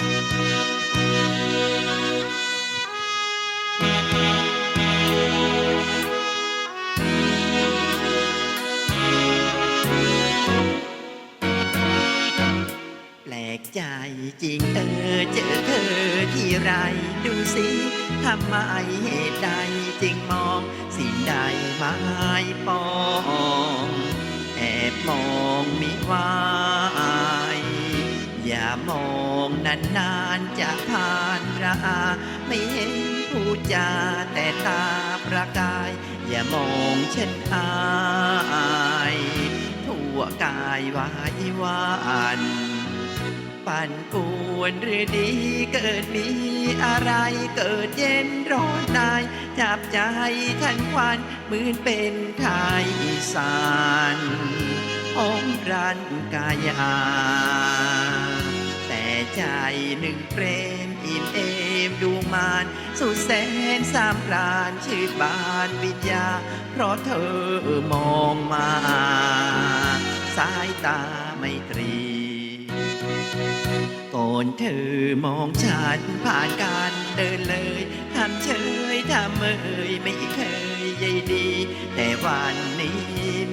แปลกใจจริงเออเจอเธอที่ไรดูสิทำไมเหตุใดจึงมองสิ่งใดไม้ปองแอบมองมิวายอย่ามอง นานๆจะผ่านราไม่เห็นผู้จาแต่ตาประกาย อย่ามองฉันอายทั่วกายวายวานปั่นป่วนหรือดีเกิดมีอะไรเกิดเย็นร้อนนาย จับใจทันควันเหมือนเป็นไทยอีสานอมรันกายา ใจหนึ่งเปรมอิ่มเอมดูมานสุดแสนสามพรานชื่อบานวิญญา เพราะเธอมองมา สายตาไม่ตรีก่อนเธอมองฉันผ่านการเดินเลยทำเฉยทำเมยไม่เคยใยดี แต่วันนี้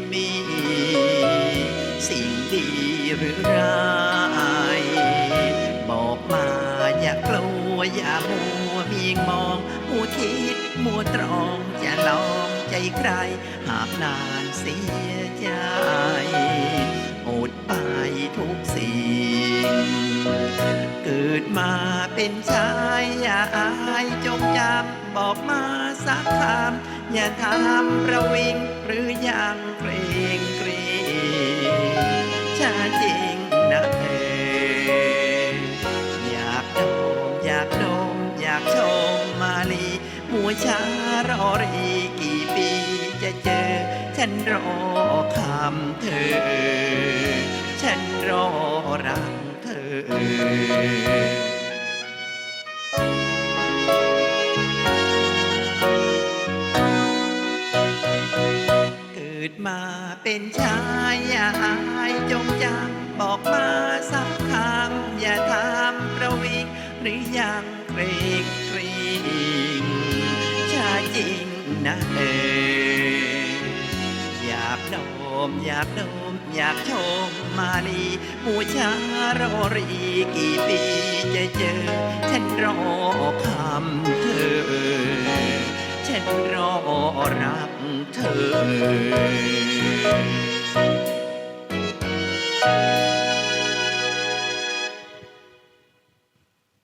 อย่ามัวเมียงมองมัวคิดมัวตรองจะลองใจใคร หากนานเสียใจอดไปทุกสิ่ง เกิดมาเป็นชายอย่าอายจงจำบอกมาสักคำอย่าทำประวิง ลีมัวช้ารอรีกี่ปีจะเจอ ฉันรอคำเธอ ฉันรอรักเธอเกิดมาเป็นชายอย่าอายจงจำบอกมาสักคำอย่าทำประวิงหรือยังเกรงเกรง จริงนะเอออยากโดมอยากโดมอยากชมมาลีมูชารอรีกี่ปีจะเจอ ฉันรอคำเธอ ฉันรอรักเธอ